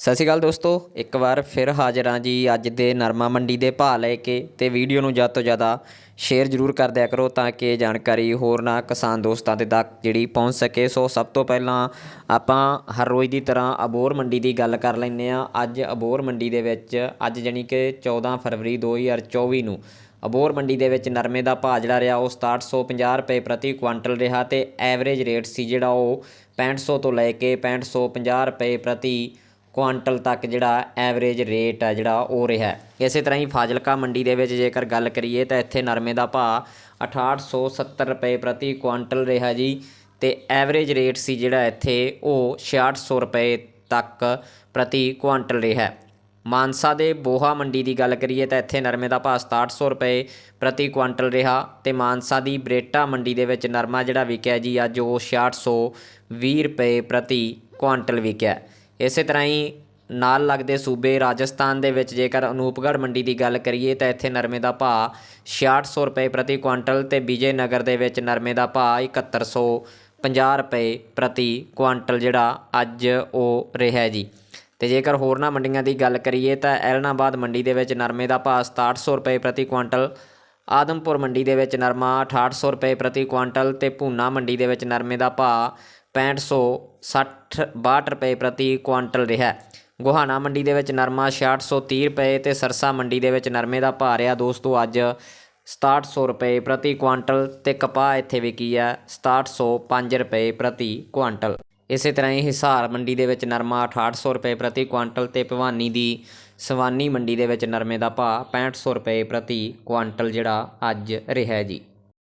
ਸਤਿ ਸ਼੍ਰੀ ਅਕਾਲ ਦੋਸਤੋ, ਇੱਕ ਵਾਰ ਫਿਰ ਹਾਜ਼ਰ ਹਾਂ ਜੀ ਅੱਜ ਦੇ ਨਰਮਾ ਮੰਡੀ ਦੇ ਭਾਅ ਲੈ ਕੇ ਤੇ ਵੀਡੀਓ ਨੂੰ ਜ਼ਿਆਦਾ ਤੋਂ ਜ਼ਿਆਦਾ ਸ਼ੇਅਰ ਜ਼ਰੂਰ ਕਰ ਦਿਆ ਕਰੋ ਤਾਂ ਕਿ ਇਹ ਜਾਣਕਾਰੀ ਹੋਰ ਨਾ ਕਿਸਾਨ ਦੋਸਤਾਂ ਦੇ ਤੱਕ ਜਿਹੜੀ ਪਹੁੰਚ ਸਕੇ। ਸੋ ਸਭ ਤੋਂ ਪਹਿਲਾਂ ਆਪਾਂ ਹਰ ਰੋਜ਼ ਦੀ ਤਰ੍ਹਾਂ ਅਬੋਰ ਮੰਡੀ ਦੀ ਗੱਲ ਕਰ ਲੈਂਦੇ ਆ ਅੱਜ ਅਬੋਰ ਮੰਡੀ ਦੇ ਵਿੱਚ, ਅੱਜ ਜਾਣੀ ਕਿ 14 ਫਰਵਰੀ 2024 ਨੂੰ ਅਬੋਰ ਮੰਡੀ ਦੇ ਵਿੱਚ ਨਰਮੇ ਦਾ ਭਾਅ ਜਿਹੜਾ ਰਿਹਾ ਉਹ 6750 ਰੁਪਏ ਪ੍ਰਤੀ ਕੁਇੰਟਲ ਰਿਹਾ ਤੇ ਐਵਰੇਜ ਰੇਟ ਸੀ ਜਿਹੜਾ ਉਹ 6500 ਤੋਂ ਲੈ ਕੇ 6550 ਰੁਪਏ ਪ੍ਰਤੀ ਕੁਆਂਟਲ ਤੱਕ ਜਿਹੜਾ ਐਵਰੇਜ ਰੇਟ ਆ ਜਿਹੜਾ ਉਹ ਰਿਹਾ। ਇਸੇ ਤਰ੍ਹਾਂ ਹੀ ਫਾਜ਼ਿਲਕਾ ਮੰਡੀ ਦੇ ਵਿੱਚ ਜੇਕਰ ਗੱਲ ਕਰੀਏ ਤਾਂ ਇੱਥੇ ਨਰਮੇ ਦਾ ਭਾਅ 6870 ਰੁਪਏ ਪ੍ਰਤੀ ਕੁਆਂਟਲ ਰਿਹਾ ਜੀ ਤੇ ਐਵਰੇਜ ਰੇਟ ਸੀ ਜਿਹੜਾ ਇੱਥੇ ਉਹ 6600 ਰੁਪਏ ਤੱਕ ਪ੍ਰਤੀ ਕੁਆਂਟਲ ਰਿਹਾ। ਮਾਨਸਾ ਦੇ ਬੋਹਾ ਮੰਡੀ ਦੀ ਗੱਲ ਕਰੀਏ ਤਾਂ ਇੱਥੇ ਨਰਮੇ ਦਾ ਭਾਅ 6700 ਰੁਪਏ ਪ੍ਰਤੀ ਕੁਆਂਟਲ ਰਿਹਾ ਤੇ ਮਾਨਸਾ ਦੀ ਬਰੇਟਾ ਮੰਡੀ ਦੇ ਵਿੱਚ ਨਰਮਾ ਜਿਹੜਾ ਵਿਕਿਆ ਜੀ ਅੱਜ ਉਹ 6620 ਰੁਪਏ ਪ੍ਰਤੀ ਕੁਆਂਟਲ ਵਿਕਿਆ। ਇਸੇ ਤਰ੍ਹਾਂ ਹੀ ਨਾਲ ਲੱਗਦੇ ਸੂਬੇ ਰਾਜਸਥਾਨ ਦੇ ਵਿੱਚ ਜੇਕਰ ਅਨੂਪਗੜ੍ਹ ਮੰਡੀ ਦੀ ਗੱਲ ਕਰੀਏ ਤਾਂ ਇੱਥੇ ਨਰਮੇ ਦਾ ਭਾਅ 6600 ਰੁਪਏ ਪ੍ਰਤੀ ਕੁਆਂਟਲ ਤੇ ਵਿਜੇ ਨਗਰ ਦੇ ਵਿੱਚ ਨਰਮੇ ਦਾ ਭਾਅ 7150 ਰੁਪਏ ਪ੍ਰਤੀ ਕੁਆਂਟਲ ਜਿਹੜਾ ਅੱਜ ਉਹ ਰਿਹਾ ਜੀ। ਤੇ ਜੇਕਰ ਹੋਰਨਾਂ ਮੰਡੀਆਂ ਦੀ ਗੱਲ ਕਰੀਏ ਤਾਂ ਐਲਨਾਬਾਦ ਮੰਡੀ ਦੇ ਵਿੱਚ ਨਰਮੇ ਦਾ ਭਾਅ 6700 ਰੁਪਏ ਪ੍ਰਤੀ ਕੁਆਂਟਲ ਆਦਮਪੁਰ ਮੰਡੀ ਦੇ ਵਿੱਚ ਨਰਮਾ 6800 ਰੁਪਏ ਪ੍ਰਤੀ ਕੁਆਂਟਲ ਤੇ ਭੂਨਾ ਮੰਡੀ ਦੇ ਵਿੱਚ ਨਰਮੇ ਦਾ ਭਾਅ 6560 62 ਰੁਪਏ ਪ੍ਰਤੀ ਕੁਆਂਟਲ ਰਿਹਾ ਹੈ। ਗੋਹਾਣਾ ਮੰਡੀ ਦੇ ਵਿੱਚ ਨਰਮਾ 6630 ਰੁਪਏ ਤੇ ਸਰਸਾ ਮੰਡੀ ਦੇ ਵਿੱਚ ਨਰਮੇ ਦਾ ਭਾਅ ਰਿਹਾ ਦੋਸਤੋ, ਅੱਜ 6700 ਰੁਪਏ ਪ੍ਰਤੀ ਕੁਆਂਟਲ ਤੇ ਕਪਾਹ ਇੱਥੇ ਵਿਕੀ ਹੈ 6705 ਰੁਪਏ ਪ੍ਰਤੀ ਕੁਆਂਟਲ ਇਸੇ ਤਰ੍ਹਾਂ ਹੀ ਹਿਸਾਰ ਮੰਡੀ ਦੇ ਵਿੱਚ ਨਰਮਾ 6800 ਰੁਪਏ ਪ੍ਰਤੀ ਕੁਆਂਟਲ ਤੇ ਭਵਾਨੀ ਦੀ ਸਵਾਨੀ ਮੰਡੀ ਦੇ ਵਿੱਚ ਨਰਮੇ ਦਾ ਭਾਅ 6500 ਰੁਪਏ ਪ੍ਰਤੀ ਕੁਆਂਟਲ ਜਿਹੜਾ ਅੱਜ ਰਿਹਾ ਜੀ।